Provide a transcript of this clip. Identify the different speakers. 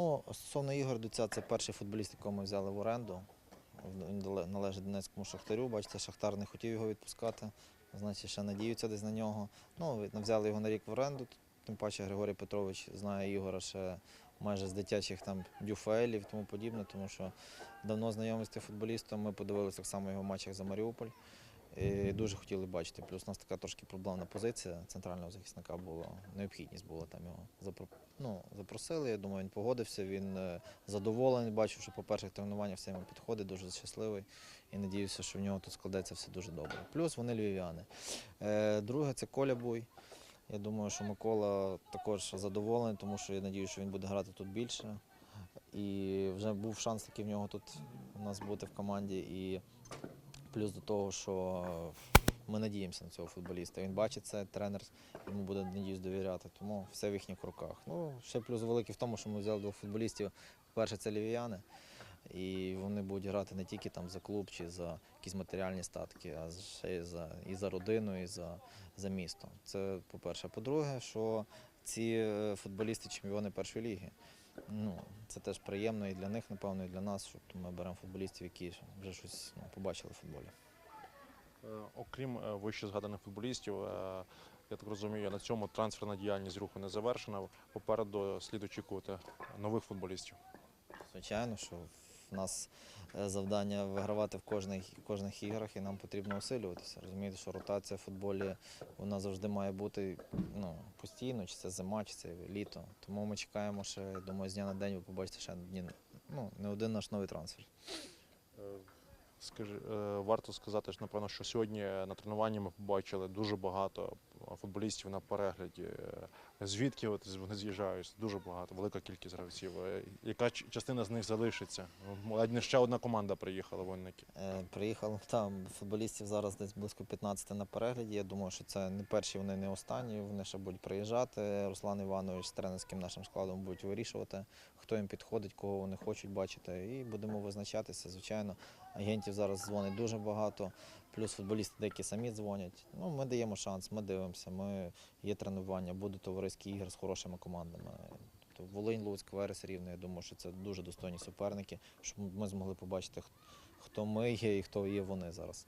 Speaker 1: Ну, стосовно Ігор Дуця, це перший футболіст, якого ми взяли в оренду. Він належить Донецькому Шахтарю. Бачите, Шахтар не хотів його відпускати, значить, ще надіються десь на нього. Ну, взяли його на рік в оренду. Тим паче Григорій Петрович знає Ігора ще майже з дитячих там дюфаелів і тому подібне, тому що давно знайомий з тим футболістом. Ми подивилися так само його в матчах за Маріуполь. Дуже хотіли бачити. Плюс у нас така трошки проблемна позиція центрального захисника була. Необхідність була там його ну, запросили. Я думаю, він погодився. Він е, задоволений. Бачив, що по перших тренуваннях все йому підходить, дуже щасливий. І надіюся, що в нього тут складеться все дуже добре. Плюс вони львів'яни. Е, друге це Коля Буй. Я думаю, що Микола також задоволений, тому що я надію, що він буде грати тут більше. І вже був шанс такий в нього тут у нас бути в команді. І плюс до того, що ми надіємося на цього футболіста. Він бачить це, тренер йому буде надіюсь довіряти, тому все в їхніх руках. Ну, ще плюс великий в тому, що ми взяли двох футболістів. Перше, це лівіяни. І вони будуть грати не тільки там за клуб чи за якісь матеріальні статки, а ще й за, і за родину, і за, за місто. Це по-перше. По-друге, що ці е, футболісти чемпіони першої ліги. Ну, це теж приємно і для них, напевно, і для нас, що ми беремо футболістів, які вже щось ну, побачили в футболі.
Speaker 2: Е, Окрім е, вище згаданих футболістів, я так розумію, на цьому трансферна діяльність руху не завершена. Попереду слід очікувати нових футболістів.
Speaker 1: Звичайно, що в нас е, завдання вигравати в кожних, кожних іграх і нам потрібно усилюватися. Розумієте, що ротація в футболі вона завжди має бути ну, постійно, чи це зима, чи це літо. Тому ми чекаємо ще, думаю, з дня на день ви побачите ще ну, не один наш новий трансфер.
Speaker 2: Е, Скажи, е, варто сказати, що напевно, що сьогодні на тренуванні ми побачили дуже багато футболістів на перегляді. Звідки от вони з'їжджають? Дуже багато, велика кількість гравців. Е, Яка частина з них залишиться? Одне- Ще одна команда приїхала вольники.
Speaker 1: Е, Приїхало там футболістів зараз десь близько 15 на перегляді. Я думаю, що це не перші, вони не останні. Вони ще будуть приїжджати. Руслан Іванович з тренерським нашим складом будуть вирішувати, хто їм підходить, кого вони хочуть бачити. І будемо визначатися. Звичайно, агентів зараз дзвонить дуже багато. Плюс футболісти деякі самі дзвонять. Ну, ми даємо шанс, ми дивимося. Ми є тренування, будуть товариські ігри з хорошими командами. Тобто Волинь, Луцьк, Верес Рівне. Я думаю, що це дуже достойні суперники, щоб ми змогли побачити, хто ми є і хто є вони зараз.